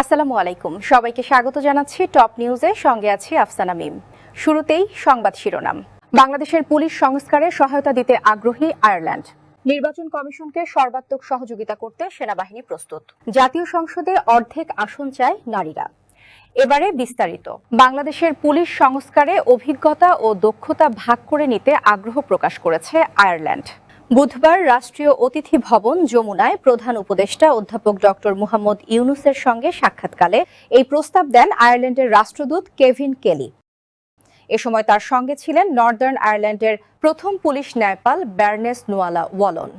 আসসালামু আলাইকুম। সবাইকে স্বাগত জানাচ্ছি টপ নিউজে। সঙ্গে আছি আফসানা মিম। শুরুতেই সংবাদ শিরোনাম। বাংলাদেশের পুলিশ সংস্কারে সহায়তা দিতে আগ্রহী আয়ারল্যান্ড। নির্বাচন কমিশনকে সর্বাত্মক সহযোগিতা করতে সেনাবাহিনী প্রস্তুত। জাতীয় সংসদে অর্ধেক আসন চায় নারীরা। এবারে বিস্তারিত। বাংলাদেশের পুলিশ সংস্কারে অভিজ্ঞতা ও দক্ষতা ভাগ করে নিতে আগ্রহ প্রকাশ করেছে আয়ারল্যান্ড। বুধবার রাষ্ট্রীয় অতিথি ভবন যমুনায় প্রধান উপদেষ্টা অধ্যাপক ডক্টর মুহাম্মদ ইউনুসের সঙ্গে সাক্ষাৎকালে এই প্রস্তাব দেন আয়ারল্যান্ডের রাষ্ট্রদূত কেভিন কেলি। এ সময় তার সঙ্গে ছিলেন নর্দার্ন আয়ারল্যান্ডের প্রথম police ন্যায়পাল baroness Nuala O'Loan.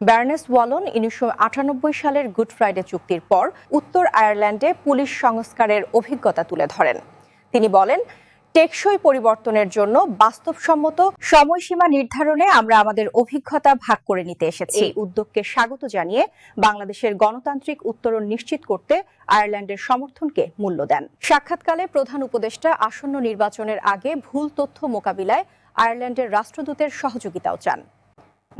Baroness O'Loan উনিশশো আটানব্বই সালের গুড ফ্রাইডে চুক্তির পর উত্তর আয়ারল্যান্ডে পুলিশ সংস্কারের অভিজ্ঞতা তুলে ধরেন। তিনি বলেন টেকসই পরিবর্তনের জন্য বাস্তবসম্মত সময়সীমা নির্ধারণে আমরা আমাদের অভিজ্ঞতা ভাগ করে নিতে এসেছি। এই উদ্যোগকে স্বাগত জানিয়ে বাংলাদেশের গণতান্ত্রিক উত্তরণ নিশ্চিত করতে আয়ারল্যান্ডের সমর্থনকে মূল্য দেন। সাক্ষাৎকালে প্রধান উপদেষ্টা আসন্ন নির্বাচনের আগে ভুল তথ্য মোকাবিলায় আয়ারল্যান্ডের রাষ্ট্রদূতের সহযোগিতাও চান।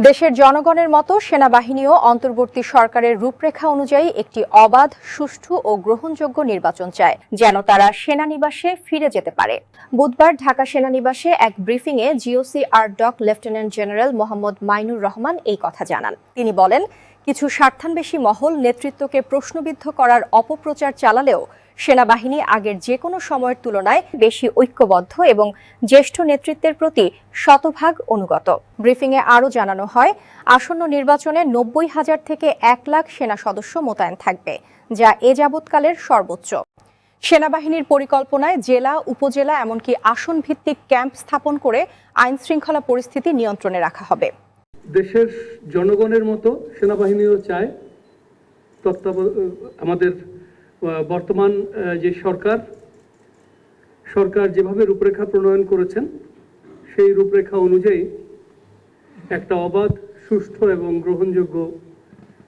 দেশের জনগণের মতো সেনাবাহিনীও অন্তর্বর্তী সরকারের রূপরেখা অনুযায়ী একটি অবাধ, সুষ্ঠু ও গ্রহণযোগ্য নির্বাচন চায়, যেন তারা সেনানিবাসে ফিরে যেতে পারে। বুধবার ঢাকা সেনানিবাসে এক ব্রিফিংয়ে GOC ARTDOC lieutenant general Mohammad Mainur Rahman এই কথা জানান। তিনি বলেন কিছু স্বার্থান্বেষী মহল নেতৃত্বকে প্রশ্নবিদ্ধ করার অপপ্রচার চালালেও সেনাবাহিনী আগের যে কোনো সময়ের তুলনায় বেশি ঐক্যবদ্ধ এবং জ্যেষ্ঠ নেতৃত্বের প্রতি শতভাগ অনুগত। ব্রিফিংয়ে আরও জানানো হয়, আসন্ন নির্বাচনে নব্বই হাজার থেকে এক লাখ সেনা সদস্য মোতায়েন থাকবে, যা এ যাবৎকালের সর্বোচ্চ। সেনাবাহিনীর পরিকল্পনায় জেলা, উপজেলা, এমনকি আসন ভিত্তিক ক্যাম্প স্থাপন করে আইন শৃঙ্খলা পরিস্থিতি নিয়ন্ত্রণে রাখা হবে। দেশের জনগণের মতো সেনাবাহিনীও চায় তত্ত্বাব- আমাদের বর্তমান যে সরকার সরকার যেভাবে রূপরেখা প্রণয়ন করেছেন, সেই রূপরেখা অনুযায়ী একটা অবাধ, সুষ্ঠু এবং গ্রহণযোগ্য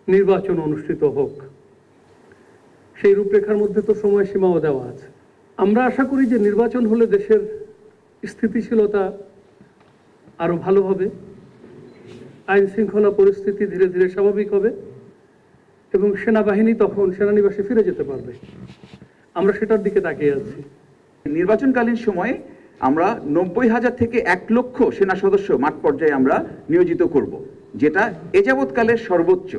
নির্বাচন অনুষ্ঠিত হোক। সেই রূপরেখার মধ্যে তো সময়সীমাও দেওয়া আছে। আমরা আশা করি যে নির্বাচন হলে দেশের স্থিতিশীলতা আরও ভালো হবে। আইন শৃঙ্খলা পরিস্থিতি ধীরে ধীরে স্বাভাবিক হবে এবং সেনাবাহিনী তখন সেনানিবাসে ফিরে যেতে পারবে। আমরা সেটার দিকে তাকিয়ে আছি। নির্বাচনকালীন সময়ে আমরা নব্বই হাজার থেকে এক লক্ষ সেনা সদস্য মাঠ পর্যায়ে আমরা নিয়োজিত করব, যেটা এ যাবৎকালের সর্বোচ্চ।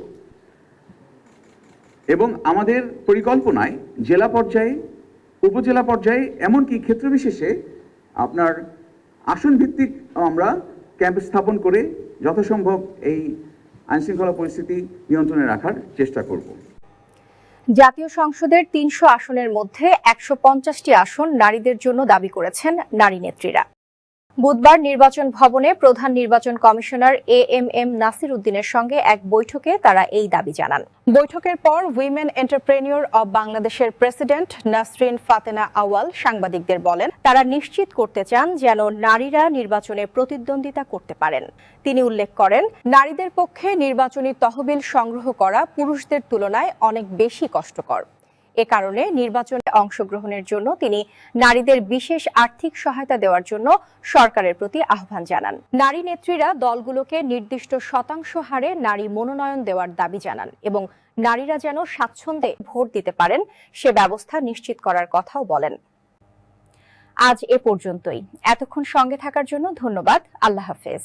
এবং আমাদের পরিকল্পনায় জেলা পর্যায়ে, উপজেলা পর্যায়ে, এমনকি ক্ষেত্রবিশেষে আপনার আসন ভিত্তিক আমরা ক্যাম্প স্থাপন করে যথাসম্ভব এই আইনশৃঙ্খলা পরিস্থিতি নিয়ন্ত্রণে রাখার চেষ্টা করব। জাতীয় সংসদের তিনশো আসনের মধ্যে একশো পঞ্চাশটি আসন নারীদের জন্য দাবি করেছেন নারী নেত্রীরা। বুধবার নির্বাচন ভবনে প্রধান নির্বাচন commissioner A M M Nasir উদ্দিনের সঙ্গে এক বৈঠকে তারা এই দাবি জানান। বৈঠকের পর উইমেন এন্টারপ্রেনিয়র অব বাংলাদেশের প্রেসিডেন্ট নাসরিন ফাতেনা আওয়াল সাংবাদিকদের বলেন, তারা নিশ্চিত করতে চান যেন নারীরা নির্বাচনে প্রতিদ্বন্দ্বিতা করতে পারেন। তিনি উল্লেখ করেন, নারীদের পক্ষে নির্বাচনী তহবিল সংগ্রহ করা পুরুষদের তুলনায় অনেক বেশি কষ্টকর। এ কারণে নির্বাচনে অংশগ্রহণের জন্য তিনি নারীদের বিশেষ আর্থিক সহায়তা দেওয়ার জন্য সরকারের প্রতি আহ্বান জানান। নারী নেত্রীরা দলগুলোকে নির্দিষ্ট শতাংশ হারে নারী মনোনয়ন দেওয়ার দাবি জানান এবং নারীরা যেন স্বাচ্ছন্দ্যে ভোট দিতে পারেন, সে ব্যবস্থা নিশ্চিত করার কথাও বলেন। আজ এ পর্যন্তই। এতক্ষণ সঙ্গে থাকার জন্য ধন্যবাদ। আল্লাহ হাফেজ।